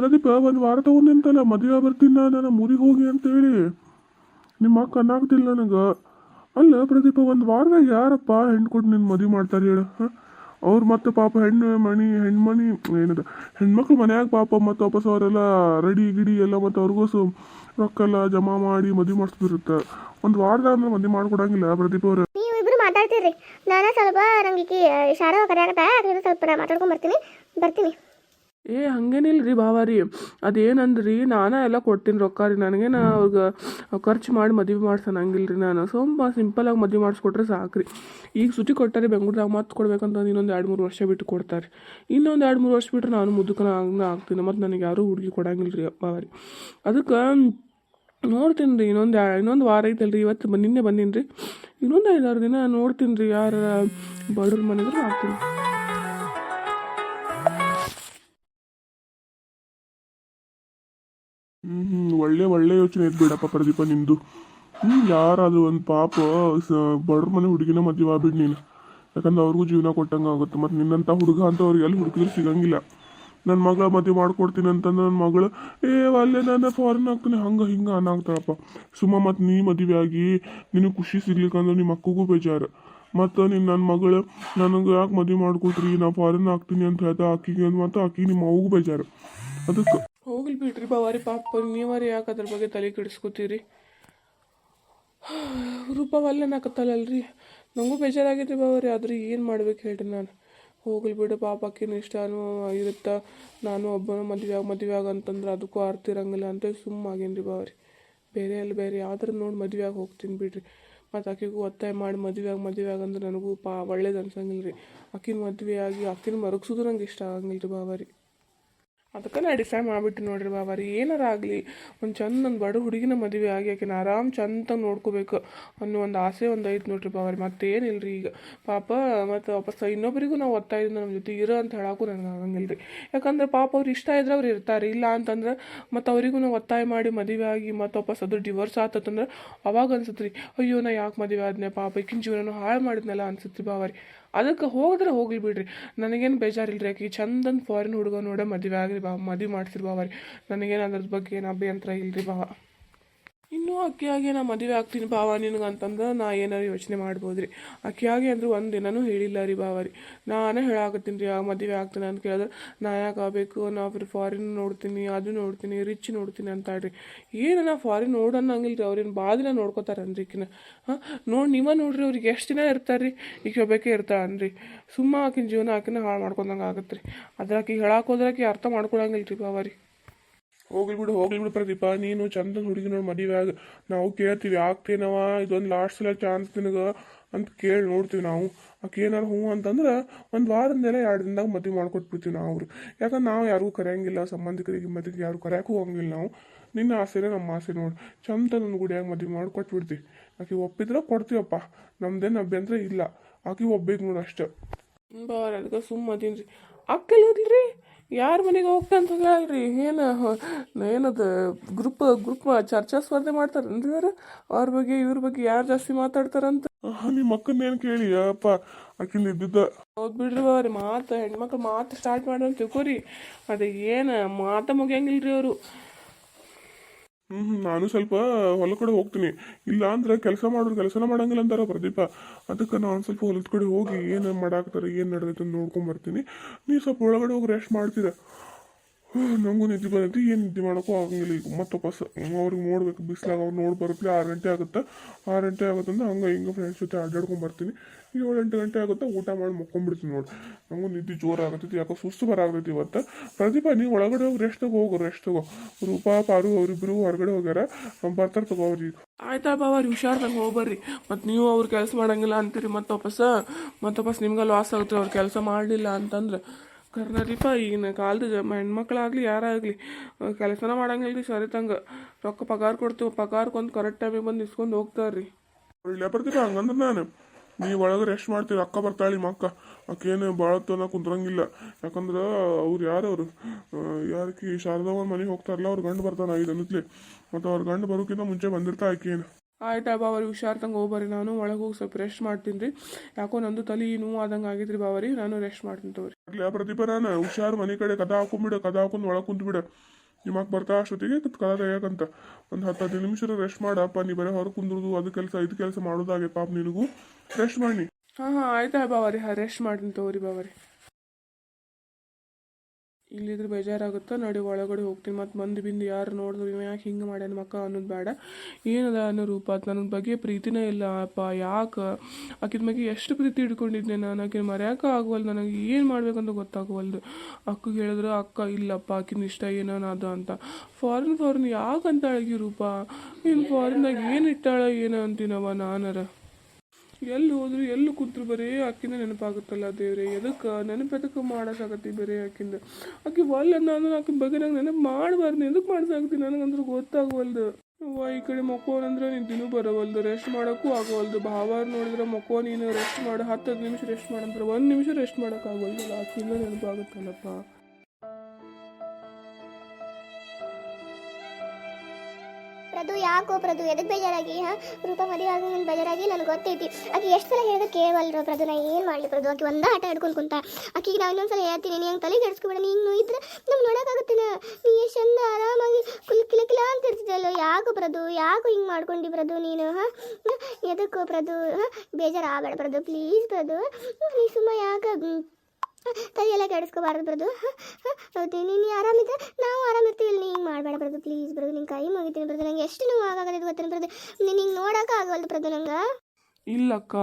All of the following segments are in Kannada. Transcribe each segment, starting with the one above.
ಪ್ರದೀಪ ಒಂದು ವಾರ ತಗೊಂಡಿಂತಲ್ಲ, ಮದುವೆ ಬರ್ತೀನಿ ನಾನು ಊರಿಗೆ ಹೋಗಿ ಅಂತೇಳಿ ನಿಮ್ಮ ಅಕ್ಕ ಅನ್ನಾಗ್ತಿಲ್ಲ ನನಗೆ. ಅಲ್ಲ ಪ್ರದೀಪ, ಒಂದು ವಾರದಾಗ ಯಾರಪ್ಪ ಹೆಣ್ಣು ಕೊಟ್ಟು ನಿನ್ನ ಮದುವೆ ಮಾಡ್ತಾರೆ ಹೇಳು ಅವ್ರು ಮತ್ತೆ ಪಾಪ ಹೆಣ್ಣು, ಮಣಿ, ಹೆಣ್ಮಣಿ, ಏನದ, ಹೆಣ್ಮಕ್ಳು ಮನ್ಯಾಗ ಪಾಪ ಮತ್ತೆ ವಾಪಸ್ ಅವರೆಲ್ಲ ರೆಡಿ, ಗಿಡಿ ಎಲ್ಲ ಮತ್ತು ಅವ್ರಿಗೂ ರೊಕ್ಕ ಎಲ್ಲ ಜಮಾ ಮಾಡಿ ಮದುವೆ ಮಾಡಿಸ್ತಿರುತ್ತೆ ಒಂದು ವಾರದಾಗ ಅಂದ್ರೆ ಮದುವೆ ಮಾಡ್ಕೊಡಂಗಿಲ್ಲ ಪ್ರದೀಪ ಅವ್ರು. ನೀವು ಇಬ್ರು ಮಾತಾಡ್ತೀರಿ. ನಾನು ಸ್ವಲ್ಪ ನಂಗೆ ಶಾರವ ಕರೆಯಾಗತ್ತ ಅದ್ರಿಂದ ಸ್ವಲ್ಪ ಮಾತಾಡ್ಕೊಂಡ್ ಬರ್ತೀನಿ. ಬರ್ತೀನಿ. ಏ ಹಂಗೇನಿಲ್ಲ ರೀ ಭಾವಾರಿ ಅದೇನಂದ್ರಿ, ನಾನೇ ಎಲ್ಲ ಕೊಡ್ತೀನಿ ರೊಕ್ಕ ರೀ. ನನಗೆ ನಾ ಅವ್ರಿಗೆ ಖರ್ಚು ಮಾಡಿ ಮದುವೆ ಮಾಡ್ಸೋಣಂಗಿಲ್ಲ ರೀ ನಾನು. ಸ್ವಲ್ಪ ಸಿಂಪಲಾಗಿ ಮದುವೆ ಮಾಡಿಸ್ಕೊಟ್ರೆ ಸಾಕು ರೀ ಈಗ ಸುಟಿ ಕೊಟ್ಟಾರೆ ಬೆಂಗ್ಳೂರ್ದಾಗ ಮತ್ತೆ ಕೊಡ್ಬೇಕಂತಂದು ಇನ್ನೊಂದು ಎರಡು ಮೂರು ವರ್ಷ ಬಿಟ್ಟು ಕೊಡ್ತಾರೆ. ಇನ್ನೊಂದು ಎರಡು ಮೂರು ವರ್ಷ ಬಿಟ್ಟರೆ ನಾನು ಮುದುಕನ ಆಗನ ಆಗ್ತೀನಿ. ಮತ್ತು ನನಗೆ ಯಾರೂ ಹುಡುಗಿ ಕೊಡಂಗಿಲ್ಲ ರೀ ಅಪ್ಪ ರೀ ಅದಕ್ಕೆ ನೋಡ್ತೀನಿ ರೀ, ಇನ್ನೊಂದು ಇನ್ನೊಂದು ವಾರ ಐತಲ್ಲ ರೀ ಇವತ್ತು ನಿನ್ನೆ ಬಂದೀನಿ ರೀ ಇನ್ನೊಂದು ಐದಾರು ದಿನ ನೋಡ್ತೀನಿ ರೀ, ಯಾರ ಬಡವ್ರ ಮನೆದ್ರು ಆಗ್ತೀನಿ. ಹ್ಮ್, ಒಳ್ಳೆ ಒಳ್ಳೆ ಯೋಚನೆ ಐತೆ ಬಿಡಪ್ಪ ಪ್ರದೀಪ ನಿಂದು. ಹ್ಮ್, ಯಾರಾದ್ರೂ ಒಂದು ಪಾಪ ಬಡ್ರ ಮನೆ ಹುಡುಗಿನ ಮದುವೆ ಆಗ್ಬಿಡ್ ನೀನು. ಯಾಕಂದ್ರೆ ಅವ್ರಿಗೂ ಜೀವನ ಕೊಟ್ಟಂಗೆ ಆಗುತ್ತೆ. ಮತ್ತು ನಿನ್ನಂಥ ಹುಡುಗ ಅಂತ ಅವ್ರಿಗೆ ಎಲ್ಲಿ ಹುಡುಕಿದ್ರು ಸಿಗಂಗಿಲ್ಲ. ನನ್ನ ಮಗಳ ಮದುವೆ ಮಾಡ್ಕೊಡ್ತೀನಿ ಅಂತಂದ್ರೆ ನನ್ನ ಮಗಳು, ಏ, ಅಲ್ಲೇ ನಾನು ಫಾರಿನ್ ಆಗ್ತೀನಿ. ಹಂಗೆ, ಹಿಂಗೆ ಅನ್ನಾಗ್ತಾಳಪ್ಪ. ಸುಮ್ಮ ಮತ್ತು ನೀ ಮದುವೆ ಆಗಿ ನಿನಗೆ ಖುಷಿ ಸಿಗ್ಲಿಕ್ಕಂದ್ರೆ ನಿಮ್ಮ ಅಕ್ಕಗೂ ಬೇಜಾರು. ಮತ್ತು ನಿನ್ನ ನನ್ನ ಮಗಳು, ನನಗೆ ಯಾಕೆ ಮದುವೆ ಮಾಡ್ಕೊಟ್ರಿ? ನಾ ಫಾರಿನ್ ಆಗ್ತೀನಿ ಅಂತ ಹೇಳ್ತಾ ಆಕಿಗೆ ಮತ್ತು ಆಕಿ ನಿಮ್ಮ ಅವಗೂ ಬೇಜಾರು. ಅದಕ್ಕೆ ಹೋಗ್ಲಿ ಬಿಡ್ರಿ ಬಾವಾರಿ ಪಾಪ ನೀವಾರಿ ಯಾಕೆ ಅದ್ರ ಬಗ್ಗೆ ತಲೆ ಕೆಡಿಸ್ಕೋತೀರಿ? ರೂಪವಲ್ಲೇ ನಾಕತ್ತಲ್ಲಲ್ರಿ ನನಗೂ ಬೇಜಾರಾಗೈತೆ ಬಾವಾರಿ ಆದ್ರೆ ಏನು ಮಾಡ್ಬೇಕು ಹೇಳ್ರಿ ನಾನು. ಹೋಗ್ಲಿ ಬಿಡು, ಪಾಪ ಆಕಿನ ಇಷ್ಟನೂ ಇರುತ್ತೆ. ನಾನು ಒಬ್ಬನ ಮದುವೆ ಆಗ ಮದುವೆ ಆಗ ಅಂತಂದ್ರೆ ಅದಕ್ಕೂ ಅರ್ಥ ಇರಂಗಿಲ್ಲ ಅಂತ ಸುಮ್ಮಾಗೇನ್ರಿ ಬಾವಾರಿ ಬೇರೆ ಅಲ್ಲಿ ಬೇರೆ ಯಾವ್ದಾರು ನೋಡಿ ಮದುವೆ ಆಗಿ ಹೋಗ್ತೀನಿ ಬಿಡ್ರಿ. ಮತ್ತು ಆಕಿಗೂ ಒತ್ತಾಯ ಮಾಡಿ ಮದುವೆ ಆಗಿ, ಮದುವೆ ಆಗಂದ್ರೆ ನನಗೂ ಪಾ ಒಳ್ಳೇದು ಅನ್ಸಂಗಿಲ್ಲ ರೀ ಆಕಿನ ಮದುವೆ ಆಗಿ, ಆಕಿನ ಮರಗಿಸೋದು ನಂಗೆ ಇಷ್ಟ ಆಗಂಗಿಲ್ಲ ರೀ ಬಾವಾರಿ ಅದಕ್ಕೆ ನಾ ಡಿಸೈಡ್ ಮಾಡಿಬಿಟ್ಟು ನೋಡ್ರಿ ಬಾಬಾರಿ ಏನಾರ ಆಗಲಿ, ಒಂದು ಚಂದ ಒಂದು ಬಡ ಹುಡುಗಿನ ಮದುವೆ ಆಗಿ ಆಕಿನ ಆರಾಮ್ ಚಂದ ನೋಡ್ಕೋಬೇಕು ಅನ್ನೋ ಒಂದು ಆಸೆ ಒಂದು ಐತೆ ನೋಡ್ರಿ ಬಾಬಾರಿ ಮತ್ತೇನಿಲ್ಲ ರೀ ಈಗ. ಪಾಪ ಮತ್ತು ವಾಪಸ್ ಇನ್ನೊಬ್ಬರಿಗೂ ನಾವು ಒತ್ತಾಯದಿಂದ ನಮ್ಮ ಜೊತೆ ಇರೋ ಅಂತ ಹೇಳಕ್ಕೂ ನನಗೆ ಆಗಂಗಿಲ್ಲ ರೀ ಯಾಕಂದ್ರೆ ಪಾಪ ಅವ್ರು ಇಷ್ಟ ಇದ್ರೆ ಅವ್ರು ಇರ್ತಾರೆ. ಇಲ್ಲ ಅಂತಂದ್ರೆ ಮತ್ತು ಅವರಿಗೂ ನಾವು ಒತ್ತಾಯ ಮಾಡಿ ಮದುವೆ ಆಗಿ ಮತ್ತು ವಾಪಸ್ ಅದ್ರ ಡಿವೋರ್ಸ್ ಆತಂದ್ರೆ ಅವಾಗ ಅನ್ಸುತ್ತೆ ರೀ ಅಯ್ಯೋ ನಾ ಯಾಕೆ ಮದುವೆ ಆದ್ನೆ? ಪಾಪ ಈಕಿನ ಜೀವನನೂ ಹಾಳು ಮಾಡಿದ್ನಲ್ಲ ಅನ್ಸುತ್ತೆ ಬಾಬಾರಿ ಅದಕ್ಕೆ ಹೋದ್ರೆ ಹೋಗ್ಲಿ ಬಿಡ್ರಿ. ನನಗೇನು ಬೇಜಾರಿಲ್ಲ ರೀ ಆಕೆ. ಚಂದನ್ ಫಾರಿನ್ ಹುಡುಗ ನೋಡ ಮದುವೆ ಆಗ್ರಿ ಬಾ, ಮದುವೆ ಮಾಡ್ಸಿರಿ ಬಾವ ರೀ ನನಗೇನು ಅದ್ರ ಬಗ್ಗೆ ಏನು ಅಭ್ಯಂತರ ಇಲ್ರಿ ಬಾವ ಇನ್ನೂ ಅಕ್ಕಿಯಾಗಿ ನಾ ಮದುವೆ ಆಗ್ತೀನಿ ಬಾವ ನಿನಗೆ ಅಂತಂದ್ರೆ ನಾ ಏನಾರು ಯೋಚನೆ ಮಾಡ್ಬೋದು ರೀ ಅಕ್ಕಿಯಾಗಿ ಅಂದ್ರೆ ಒಂದು ದಿನನೂ ಹೇಳಿಲ್ಲ ರೀ ಬಾವ ರೀ ನಾನೇ ಹೇಳಾಕತ್ತೀನಿ ರೀ, ಆ ಮದುವೆ ಆಗ್ತೀನಿ ಅಂತ ಕೇಳಿದ್ರೆ ನಾ ಯಾಕೆ ಆಗಬೇಕು, ನಾ ಫಾರಿನ್ ನೋಡ್ತೀನಿ, ಅದು ನೋಡ್ತೀನಿ ರಿಚ್ ನೋಡ್ತೀನಿ ಅಂತಾಳ್ರಿ. ಏನು ನಾ ಫಾರಿನ್ ನೋಡೋಣಂಗಿಲ್ಲ ರೀ ಅವ್ರೇನು ಭಾಳ ದಿನ ನೋಡ್ಕೋತಾರನ್ರಿ ಈಕಿನ? ಹಾಂ? ನೋಡಿ ನಿಮ್ಮ ನೋಡ್ರಿ ಅವ್ರಿಗೆ ಎಷ್ಟು ದಿನ ಇರ್ತಾರೆ ರೀ ಈಗ ಇರ್ತಾರೆ ಅನ್ರಿ ಸುಮ್ಮ ಆಕಿನ ಜೀವನ ಆಕಿನ ಹಾಳು ಮಾಡ್ಕೊಂಡಂಗೆ ಆಗತ್ತೆ ರೀ ಅದ್ರಾಕಿ ಹೇಳಕ್ಕೆ ಹೋದ್ರಾಕಿ ಅರ್ಥ ಮಾಡ್ಕೊಳಂಗಿಲ್ಲ ರೀ ಭಾವ ರೀ ಹೋಗ್ಲಿ ಬಿಡು ಹೋಗ್ಲಿ ಬಿಡು ಪ್ರದೀಪ, ನೀನು ಚಂದ ಹುಡುಗಿ ನೋಡಿ ಮದುವೆ ಆಗ ನಾವು ಕೇಳ್ತೀವಿ ಆಗ್ತೇನವ ಇದೊಂದು ಲಾಸ್ಟ್ ಸಲ ಚಾನ್ಸ್ ನಿನಗೆ ಅಂತ ಕೇಳಿ ನೋಡ್ತೀವಿ ನಾವು. ಆಕೆ ಏನಾರು ಹ್ಞೂ ಅಂತಂದ್ರೆ ಒಂದು ವಾರದಿಂದೆಲ್ಲ ಎರಡು ದಿನದಾಗ ಮದುವೆ ಮಾಡ್ಕೊಟ್ಬಿಡ್ತೀವಿ ನಾವು ಅವರು. ಯಾಕಂದ್ರೆ ನಾವು ಯಾರಿಗೂ ಕರೆಯಂಗಿಲ್ಲ, ಸಂಬಂಧಿಕರಿಗೆ ಮದುವೆಗೆ ಯಾರು ಕರೆಯಕ್ಕೂ ಹೋಗಂಗಿಲ್ಲ ನಾವು. ನಿನ್ನ ಆಸೆನೇ ನಮ್ಮ ಆಸೆ ನೋಡಿ. ಚಂದ ನನ್ನ ಗುಡಿಯಾಗ ಮದುವೆ ಮಾಡ್ಕೊಟ್ಬಿಡ್ತೀವಿ ಆಕೆ ಒಪ್ಪಿದ್ರೆ ಕೊಡ್ತೀವಪ್ಪ. ನಮ್ದೇನು ಅಭ್ಯಂತರ ಇಲ್ಲ. ಆಕೆ ಒಬ್ಬೇಕು ನೋಡು ಅಷ್ಟೇ. ಬಾರ ಅದಕ್ಕೆ ಸುಮ್ಮ ಅದೀನಿ ರೀ. ಅಕ್ಕಲ್ರಿ ಯಾರ ಮನೆಗೆ ಹೋಗ್ತಂತಲ್ಲ ಅಲ್ರಿ ಏನು ಏನದು ಗ್ರೂಪ್ ಗ್ರೂಪ್ ಚರ್ಚಾ ಸ್ಪರ್ಧೆ ಮಾಡ್ತಾರೆ ಅವ್ರು? ಅವ್ರ ಬಗ್ಗೆ ಇವ್ರ ಬಗ್ಗೆ ಯಾರು ಜಾಸ್ತಿ ಮಾತಾಡ್ತಾರಂತ? ನಿಮ್ಮ ಅಕ್ಕನ ಏನು ಕೇಳಿ? ಅಪ್ಪ ಅಕ್ಕಿಂದ ಇದ್ದಿದ್ದ. ಹೌದು ಬಿಡ್ರಿ ಅವ್ರಿ ಮಾತು ಹೆಣ್ಮಕ್ಳು ಮಾತು ಸ್ಟಾರ್ಟ್ ಮಾಡೋಣ ತಿಳ್ಕೊರಿ. ಅದು ಏನು ಮಾತ ರೀ ಅವರು. ಹ್ಮ್, ನಾನು ಸ್ವಲ್ಪ ಹೊಲ ಕಡೆ ಹೋಗ್ತೀನಿ. ಇಲ್ಲ ಅಂದ್ರೆ ಕೆಲಸ ಮಾಡೋರು ಕೆಲಸನ ಮಾಡಂಗಿಲ್ಲ ಅಂತಾರ ಪ್ರದೀಪ. ಅದಕ್ಕೆ ನಾನು ಸ್ವಲ್ಪ ಹೊಲದ ಕಡೆ ಹೋಗಿ ಏನು ಮಾಡಾಕ್ತಾರೆ ಏನು ನಡೆದೈತೆ ನೋಡ್ಕೊಂಬರ್ತೀನಿ ನೋಡ್ಕೊಂಡ್ ಬರ್ತೀನಿ. ನೀವು ಸ್ವಲ್ಪ ಒಳಗಡೆ ಹೋಗಿ ರೆಸ್ಟ್ ಮಾಡ್ತೀರ? ನಂಗೂ ನಿದ್ದೆ ಬಂದೈತಿ ಏನು ನಿದ್ದೆ ಮಾಡೋಕ್ಕೂ ಆಗಂಗಿಲ್ಲ. ಈಗ ಮತ್ತೆ ವಾಪಸ್ ಅವ್ರಿಗೆ ನೋಡ್ಬೇಕು. ಬಿಸಿಲಾಗ ಅವ್ರು ನೋಡಿ ಬರುತ್ತೆ. ಆರು ಗಂಟೆ ಆಗುತ್ತೆ. ಆರು ಗಂಟೆ ಆಗುತ್ತಂದ್ರೆ ಹಂಗೆ ಹಿಂಗೆ ಫ್ರೆಂಡ್ಸ್ ಜೊತೆ ಅಡ್ಡಾಡ್ಕೊಂಡು ಬರ್ತೀನಿ. ಏಳು ಎಂಟು ಗಂಟೆ ಆಗುತ್ತೆ. ಊಟ ಮಾಡಿ ಮುಕ್ಕೊಂಡ್ಬಿಡ್ತೀನಿ ನೋಡಿ. ನಂಗೂ ನಿದ್ದೆ ಜೋರು ಯಾಕೋ ಸುಸ್ತು ಬರಾಗತೈತಿ ಇವತ್ತು. ಪ್ರದೀಪ, ನೀವು ಒಳಗಡೆ ಹೋಗಿ ರೆಸ್ಟ್ ಹೋಗು ರೆಸ್ಟ್ ತಗೋ. ರೂಪಾ, ಪಾರು ಅವರಿಬ್ಬರು ಹೊರಗಡೆ ಹೋಗ್ಯಾರ. ಬರ್ತಾರೆ ತಗೋ ಅವ್ರಿಗೆ. ಆಯ್ತಾ ಬಾವ ಅವ್ರಿಗೆ ಹುಷಾರ್ದಾಗ ಹೋಗ್ಬರ್ರಿ ಮತ್ತು ನೀವು ಅವ್ರು ಕೆಲಸ ಮಾಡಂಗಿಲ್ಲ ಅಂತೀರಿ. ಮತ್ತೆ ವಾಪಸ್ ಮತ್ತೆ ವಾಪಸ್ ನಿಮ್ಗೆ ಲಾಸ್ ಆಗುತ್ತೆ. ಅವ್ರು ಕೆಲಸ ಮಾಡಲಿಲ್ಲ ಅಂತಂದ್ರೆ. ಕರ್ನಾಟಕ ಈಗಿನ ಕಾಲದ ಹೆಣ್ಮಕ್ಳಾಗಲಿ ಯಾರಾಗಲಿ ಕೆಲಸನ ಮಾಡಂಗಿಲ್ಲ ಸರಿ ತಂಗ. ರೊಕ್ಕ ಪಗಾರ ಕೊಡ್ತೀವಿ ಪಗಾರಕ್ಕೊಂದು ಕರೆಕ್ಟ್ ಟೈಮಿಗೆ ಬಂದು ಇಸ್ಕೊಂಡು ಹೋಗ್ತಾರೆ ರೀ ಇಲ್ಲ ಬರ್ತೀರ, ಹಂಗಂದ್ರೆ ನಾನು. ನೀ ಒಳಗೆ ರೆಸ್ಟ್ ಮಾಡ್ತೀರಿ, ಅಕ್ಕ ಬರ್ತಾಳಿ ನಿಮ್ಮ ಅಕ್ಕ. ಅಕ್ಕೇನು ಭಾಳ ತನ ಕುಂದ್ರಂಗಿಲ್ಲ. ಯಾಕಂದ್ರೆ ಅವ್ರು ಯಾರು ಅವರು? ಯಾರಕ್ಕೆ ಶಾರದವ್ರ ಮನೆಗೆ ಹೋಗ್ತಾರಲ್ಲ, ಅವ್ರ ಗಂಡು ಬರ್ತಾನೆ ಐದು ಅನ್ನತ್ಲಿ ಮತ್ತು ಅವ್ರ ಗಂಡು ಬರೋಕ್ಕಿಂತ ಮುಂಚೆ ಬಂದಿರ್ತಾ ಆಕೇನು ಆಯ್ತಾ ಬಾವರಿ ಹುಷಾರ್ತಂಗೆ ಹೋಗ್ಬರ್ರಿ ನಾನು ಒಳಗೆ ಹೋಗಿ ಸ್ವಲ್ಪ ರೆಸ್ಟ್ ಮಾಡ್ತೀನಿ ರೀ. ಯಾಕೋ ನಂದು ತಲೆ ನೋವು ಆದಂಗೆ ಆಗೈತೆ ರೀ ಬಾವರಿ. ನಾನು ರೆಸ್ಟ್ ಮಾಡ್ತೀನಿ ತಗೋರಿ. ಆಗ್ಲಿ ಪ್ರದೀಪ ನಾನು ಹುಷಾರು ಮನೆ ಕಡೆ ಕದ ಹಾಕೊಂಡ್ಬಿಡ ಕದ ಹಾಕೊಂಡು ಒಳಗೆ ಕುಂತ್ಬಿಡ ನಿಮಗೆ ಬರ್ತಾ ಅಷ್ಟೊತ್ತಿಗೆ ಕದ ತೆಗಿಯಕಂತ ಒಂದು ಹತ್ತು ಹದಿನೈದು ನಿಮಿಷ ರೆಸ್ಟ್ ಮಾಡಪ್ಪ ನೀ ಬರೀ ಹೊರಗೆ ಕುಂದ್ರದು ಅದು ಕೆಲಸ ಇದು ಕೆಲಸ ಮಾಡೋದಾಗೆ ಪಾಪ ನಿನಗೂ. ರೆಸ್ಟ್ ಮಾಡಿ ಹಾಂ ಹಾಂ ಆಯ್ತಾ ಬಾವರಿ. ಹಾಂ ರೆಸ್ಟ್ ಮಾಡ್ತೀನಿ ತಗೋರಿ ಬಾವರಿ. ಇಲ್ಲಿದ್ರೆ ಬೇಜಾರಾಗುತ್ತೆ, ನಡಿ ಒಳಗಡೆ ಹೋಗ್ತೀನಿ. ಮತ್ತು ಬಂದು ಬಿಂದು ಯಾರು ನೋಡಿದ್ರು ಇವ ಯಾಕೆ ಹಿಂಗೆ ಮಾಡ್ಯಾನ ಮಕ್ಕ ಅನ್ನೋದು ಬೇಡ. ಏನದ ಅನ್ನೋ ರೂಪ? ನನ್ನ ಬಗ್ಗೆ ಪ್ರೀತಿನೇ ಇಲ್ಲ, ಅಪ್ಪ. ಯಾಕೆ? ಆಕಿದ ಬಗ್ಗೆ ಎಷ್ಟು ಪ್ರೀತಿ ಇಟ್ಕೊಂಡಿದ್ದೆ ನಾನು. ಆಕಿನ ಮರ್ಯಾಕೆ ಆಗವಲ್ದು ನನಗೆ. ಏನು ಮಾಡ್ಬೇಕಂತ ಗೊತ್ತಾಗವಲ್ದು. ಅಕ್ಕಗೆ ಹೇಳಿದ್ರೆ, ಅಕ್ಕ, ಇಲ್ಲಪ್ಪ, ಆಕಿನ ಇಷ್ಟ ಏನೋ ಅದು ಅಂತ. ಫಾರಿನ್ ಫಾರಿನ್ ಯಾಕೆ ಅಂತ ಅಳಗಿ ರೂಪ? ಇನ್ನು ಫಾರಿನ್ದಾಗ ಏನು ಇಟ್ಟಾಳ ಏನೋ ಅಂತೀನವ ನಾನರ. ಎಲ್ಲಿ ಹೋದ್ರು ಎಲ್ಲಿ ಕೂತ್ರು ಬರೀ ಆಕಿನ ನೆನಪಾಗುತ್ತಲ್ಲ ದೇವ್ರೆ. ಎದಕ್ಕೆ? ನೆನಪೆದಕ್ಕೆ ಮಾಡೋಕ್ಕಾಗತ್ತೆ ಬರೀ ಆಕಿಂದ. ಆಕೆ ಒಲ್ಲ ನಾನು ಆಕಿನ ಬಗ್ಗೆ ನಂಗೆ ನೆನಪು ಮಾಡಬಾರ್ದು ಎದಕ್ಕೆ ಮಾಡ್ಸಾಕತ್ತಿ ನನಗಂದ್ರೆ ಗೊತ್ತಾಗವಲ್ದು. ಈ ಕಡೆ ಮಕ್ಕೋನಂದ್ರೆ ನಿಂತಿನೂ ಬರವಲ್ದು. ರೆಸ್ಟ್ ಮಾಡೋಕ್ಕೂ ಆಗವಲ್ದು. ಭಾವಾರ್ ನೋಡಿದ್ರೆ, ಮಕ್ಕೋ, ನೀನು ರೆಸ್ಟ್ ಮಾಡು. ಹತ್ತು ಹತ್ತು ನಿಮಿಷ ರೆಸ್ಟ್ ಮಾಡಂದ್ರೆ ಒಂದು ನಿಮಿಷ ರೆಸ್ಟ್ ಮಾಡೋಕ್ಕಾಗವಲ್ದಲ್ಲ. ಆಕಿಂದ ನೆನಪಾಗುತ್ತಲ್ಲಪ್ಪ. ಯಾಕೋ ಪ್ರದು ಎದಕ್ಕೆ ಬೇಜಾರಾಗಿ? ಹಾ, ರೂಪ ಮದುವೆ ಆಗ ನನ್ ಬೇಜಾರಾಗಿ? ನನಗೆ ಗೊತ್ತೈತಿ. ಆಕೆ ಎಷ್ಟು ಸಲ ಹೇಳಿದ್ರೆ ಕೇಳವಲ್ರು ಪ್ರದು ನಾ ಏನು ಮಾಡಲಿ ಪ್ರದು ಆಕೆ ಒಂದೇ ಆಟ ಹಿಡ್ಕೊಂಡು ಕುಂತ. ಆಕಿಗೆ ನಾ ಇನ್ನೊಂದ್ಸಲ ಹೇಳ್ತೀನಿ, ನೀ ಹಂಗೆ ತಲೆ ಕೆಡಿಸ್ಕೊಬೇಡ ನೀನು ಇದ್ರೆ ನಮ್ಗೆ ನೋಡೋಕ್ಕಾಗುತ್ತಿಲ್ಲ. ನೀ ಎಷ್ಟು ಚಂದ ಆರಾಮಾಗಿ ಕುಲ್ ಕಿಲ ಕಿಲ ಅಂತ ಇರ್ತಿದ್ದಲ್ಲ ಯಾಕೋ ಪ್ರದು ಯಾಕೋ ಹಿಂಗೆ ಮಾಡ್ಕೊಂಡಿ ಪ್ರದು ನೀನು, ಹಾಂ? ಎದಕ್ಕೋ ಪ್ರದು ಹಾಂ ಬೇಜಾರು ಆಗಬೇಡ ಪ್ರದು ಪ್ಲೀಸ್ ಪ್ರದು ನೀ ಸುಮ್ಮ ಯಾಕೆ ಎಲ್ಲ ಕೆಡಿಸ್ಕೋಬಾರ್ದು ಬ್ರದು. ಹೌದು, ನೀನು ಆರಾಮಿದ್ರೆ ನಾವು ಆರಾಮಿರ್ತೀವಿ. ಇಲ್ಲಿ ಹಿಂಗೆ ಮಾಡಬೇಡ ಬರೋದು ಪ್ಲೀಸ್ ಬರೋದು. ನಿಂಗೆ ಕೈ ಮುಗಿತೀನಿ ಬರೋದು. ನಂಗೆ ಎಷ್ಟು ನೋವು ಆಗಾಗತ್ತೆ ಗೊತ್ತೇನು ಬ್ರದು? ನೀನು ಹಿಂಗೆ ನೋಡೋಕೆ ಆಗವಲ್ದು ಬ್ರದು ನಂಗೆ. ಇಲ್ಲಕ್ಕ,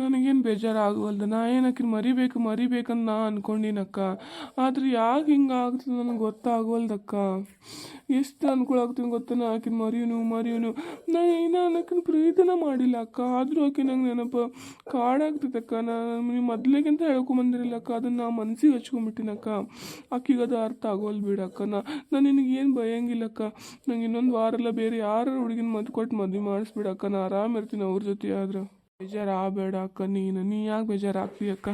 ನನಗೇನು ಬೇಜಾರಾಗವಲ್ದು ನಾ ಏನಕ್ಕಿನ ಮರಿಬೇಕು, ಮರಿಬೇಕಂತ ನಾ ಅಂದ್ಕೊಂಡಿನಕ್ಕ ಆದರೆ ಯಾಕೆ ಹಿಂಗೆ ಆಗ್ತದೆ ನನಗೆ ಗೊತ್ತಾಗವಲ್ದಕ್ಕ ಎಷ್ಟು ಅನುಕೂಲ ಆಗ್ತೀನಿ ಗೊತ್ತಾನ? ಆಕಿನ ಮರಿಯೋನು ಮರಿಯೋನು. ನಾನು ಏನೋ ಅನ್ನೋಕ್ಕಿಂತ ಪ್ರೀತಿನ ಮಾಡಿಲ್ಲ ಅಕ್ಕ. ಆದರೂ ಆಕೆ ನಂಗೆ ನೆನಪು ಕಾಡಾಗ್ತೈತಕ್ಕ ನಾನು ನೀವು ಮೊದ್ಲಿಗಿಂತ ಹೇಳ್ಕೊಂಬಂದಿರಲ್ಲಕ್ಕ ಅದನ್ನು ನಾ ಮನಸ್ಸಿಗೆ ಹಚ್ಕೊಂಬಿಟ್ಟಿನಕ್ಕ ಆಕಿಗೆ ಅದು ಅರ್ಥ ಆಗೋಲ್ ಅಕ್ಕ. ನಾ ನಾನು ನಿನಗೇನು ಭಯಂಗಿಲ್ಲಕ್ಕ ನಂಗೆ ಇನ್ನೊಂದು ವಾರೆಲ್ಲ ಬೇರೆ ಯಾರ ಹುಡುಗಿನ ಮದ್ದು ಕೊಟ್ಟು ಮದುವೆ ಮಾಡಿಸ್ಬಿಡಕ್ಕ ನಾ ಆರಾಮಿರ್ತೀನಿ ಅವ್ರ ಜೊತೆ ಆದ್ರೆ. ಬೇಜಾರು ಆಗಬೇಡ ಅಕ್ಕ ನೀನು, ನೀ ಯಾಕೆ ಬೇಜಾರಾಗ್ತೀಯ ಅಕ್ಕ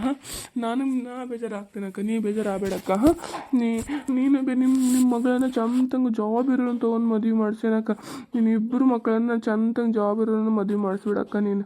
ನಾನು ನಾ ಬೇಜಾರಾಗ್ತೇನೆ ಅಕ್ಕ ನೀ ಬೇಜಾರಾಗಬೇಡಕ್ಕ ನೀ, ನೀನು ಬೇ ನಿಮ್ಮ ನಿಮ್ಮ ಮಗಳನ್ನ ಚಂದಂಗೆ ಜಾಬ್ ಇರೋನು ತೊಗೊಂಡು ಮದುವೆ ಮಾಡ್ಸೇನಕ್ಕ, ನೀನು ಇಬ್ಬರು ಮಕ್ಕಳನ್ನ ಚಂದಂಗೆ ಜಾಬ್ ಇರೋನು ಮದುವೆ ಮಾಡಿಸ್ಬಿಡಕ್ಕ ನೀನು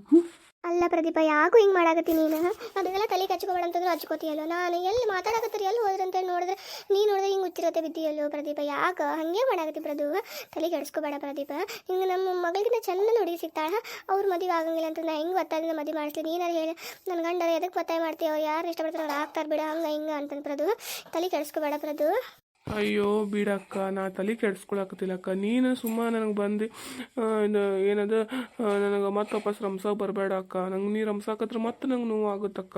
ಅಲ್ಲ ಪ್ರದೀಪ, ಯಾಕೋ ಹಿಂಗೆ ಮಾಡಾಕತ್ತಿ ನೀನು? ಅದನ್ನೆಲ್ಲ ತಲೆ ಹಚ್ಕೋಬೇಡ ಅಂತಂದ್ರೆ ನಾನು ಎಲ್ಲಿ ಮಾತಾಡಕತ್ತೀರಿ? ಎಲ್ಲಿ ಹೋದ್ರೆ ನೋಡಿದ್ರೆ ನೀ ನೋಡಿದ್ರೆ ಹಿಂಗೆ ಉಚ್ಚಿರತ್ತೆ ಬಿದ್ದೀಯಲ್ಲೋ ಪ್ರದೀಪ? ಯಾಕೆ? ಹಾಗೆ ಮಾಡಾಕತ್ತಿ ಪ್ರದು. ತಲೆ ಕೆಡಿಸ್ಕೋಬೇಡ ಪ್ರದೀಪ. ಹಿಂಗೆ ನಮ್ಮ ಮಗಳಿಗಿಂತ ಚಂದ ಹುಡುಗಿ ಸಿಗ್ತಾಳ. ಅವ್ರ ಮದುವೆ ಆಗಂಗಿಲ್ಲ ಅಂತ ನಾ ಹೆಂಗೆ ಒತ್ತಾಯದಿಂದ ಮದುವೆ ಮಾಡಿಸ್ಲಿ? ನೀನಾರು ಹೇಳಿ. ನನ್ನ ಗಂಡರ ಎದಕ್ಕೆ ಒತ್ತಾಯ ಮಾಡ್ತೀಯೋ? ಯಾರು ಇಷ್ಟಪಡ್ತಾರೆ ಅವ್ರು ಆಗ್ತಾರೆ ಬಿಡ. ಹಂಗೆ ಹಿಂಗೆ ಅಂತಂದು ಪ್ರದು. ತಲೆ ಕೆಡಿಸ್ಕೋಬೇಡ ಪ್ರದು. ಅಯ್ಯೋ ಬಿಡಕ್ಕ, ನಾ ತಲೆ ಕೆಡ್ಸ್ಕೊಳಕತ್ತಿಲ್ಲಕ್ಕ. ನೀನು ಸುಮ್ಮ ನನಗೆ ಬಂದು ಏನದ ನನಗೆ ಮತ್ತೆ ವಾಪಸ್ ರಂಸಾಗ ಬರಬೇಡ ಅಕ್ಕ ನಂಗೆ ನೀ ರಂಸಾಕತ್ರ ಮತ್ತೆ ನಂಗೆ ನೋವು ಆಗುತ್ತಕ್ಕ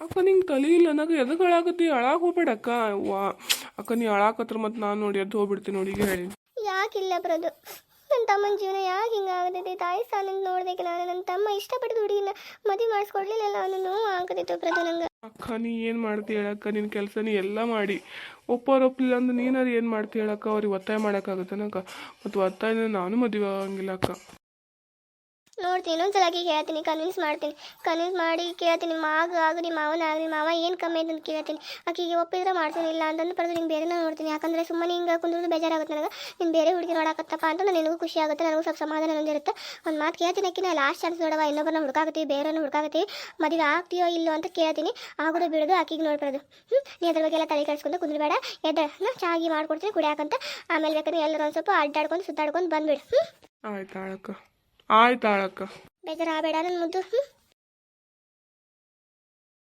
ಅಕ್ಕ, ನಿಂಗೆ ತಲೆ ಇಲ್ಲ ನನಗೆ ಎದಕ್ಕೆ ಅಳಾಗತ್ತಿ ಅಳಾಕ್ ಹೋಗ್ಬೇಡಕ್ಕ. ವಾ, ಅಕ್ಕ, ನೀ ಅಳಾಕತ್ರ ಮತ್ತೆ ನಾನು ನೋಡಿ ಎದ್ದು ಹೋಗ್ಬಿಡ್ತೀನಿ ನೋಡಿ ಹೇಳಿ. ಯಾಕಿಲ್ಲ ಪ್ರದು ನನ್ನ ತಮ್ಮನ ಜೀವನ ಯಾಕೆ ಹಿಂಗಾಗತೈತಿ ತಾಯಿ ಸಾಲಿಂದ ನೋಡ್ದಕ್ಕೆ ನಾನು ನನ್ನ ತಮ್ಮ ಇಷ್ಟಪಟ್ಟು ಹುಡುಗಿನ ಮದುವೆ ಮಾಡಿಸ್ಕೊಡ್ಲಿಲ್ಲ ಅವನು ನೋವು ಆಗದಿತ್ತು ಪ್ರದು ನಂಗೆ ಅಕ್ಕ, ನೀ ಏನು ಮಾಡ್ತಿ ಹೇಳಕ್ಕ? ನಿನ್ನ ಕೆಲಸ ನೀ ಎಲ್ಲ ಮಾಡಿ. ಒಪ್ಪೋರು ಒಪ್ಪಲಿಲ್ಲ ಅಂದ್ರೆ ನೀನಾರು ಏನು ಮಾಡ್ತಿ ಹೇಳಕ್ಕ? ಅವ್ರಿಗೆ ಒತ್ತಾಯ ಮಾಡೋಕ್ಕಾಗುತ್ತೇನಕ್ಕ? ಮತ್ತು ಒತ್ತಾಯ ನಾನು ಮದುವೆ ಆಗಂಗಿಲ್ಲ ಅಕ್ಕ. ನೋಡ್ತೀನಿ ಇನ್ನೊಂದ್ಸಲ ಸಲ ಹೇಳ್ತೀನಿ ಕನ್ವಿನ್ಸ್ ಮಾಡ್ತೀನಿ. ಕನ್ವಿನ್ಸ್ ಮಾಡಿ ಕೇಳ್ತೀನಿ, ಮಾಗ ಆಗಲಿ, ಮಾವನ ಆಗಲಿ, ಮಾವ ಏನು ಕಮ್ಮಿ ಅಂತ ಕೇಳ್ತೀನಿ. ಆಕೆಗೆ ಒಪ್ಪಿದ್ರೆ ಮಾಡ್ತೀನಿ, ಇಲ್ಲ ಅಂತಂದು ಪಡೆದು ನಿಂಗೆ ಬೇರೆನೂ ನೋಡ್ತೀನಿ. ಯಾಕಂದ್ರೆ ಸುಮ್ಮನೆ ಹಿಂಗೆ ಕುಂದ್ರದು ಬೇಜಾರಾಗುತ್ತೆ ನನಗೆ. ನೀನು ಬೇರೆ ಹುಡುಗಿ ನೋಡಕತ್ತಪ್ಪ ಅಂತ ನನಗೂ ಖುಷಿ ಆಗುತ್ತೆ, ನನಗೂ ಸ್ವಲ್ಪ ಸಮಾಧಾನ ಹೊಂದಿರುತ್ತೆ ಒಂದು ಮಾತು ಕೇಳ್ತೀನಿ ಆಕಿನ ಲಾಸ್ಟ್ ಚಾನ್ಸ್ ನೋಡವ ಇನ್ನೊಬ್ಬರನ್ನ ಹುಡುಕಾಗತ್ತೀವಿ ಬೇರೆಯವ್ರನ್ನ ಹುಡುಕಾಗತ್ತೀವಿ ಮದುವೆ ಆಗ್ತೀಯೋ ಇಲ್ಲೋ ಅಂತ ಕೇಳ್ತೀನಿ. ಆಗೋದು ಬಿಡೋದು ಆಕಿಗೆ ನೋಡ್ಬಾರ್ದು. ಹ್ಞೂ ನೀ ಅದ್ರ ಬಗ್ಗೆ ಎಲ್ಲ ತಲೆ ಕೆಡಿಸ್ಕೊಂಡು ಕುಂದ್ರಬೇಡ. ಎದ್ದ ನಾ ಚಾಗಿ ಮಾಡ್ಕೊಡ್ತೀನಿ, ಕುಡಿಯಾಕಂತ. ಆಮೇಲೆ ಬೇಕಾದ್ರೆ ಎಲ್ಲರೂ ಒಂದು ಸ್ವಲ್ಪ ಅಡ್ಡಾಡ್ಕೊಂಡು ಸುತ್ತಾಡ್ಕೊಂಡು ಬಂದ್ಬಿಡು. ಆಯ್ತು ಆಯ್ತು ಆಳಕ್ಕ ಬೇಡ ನನ್ನ ಮುದ್ದು.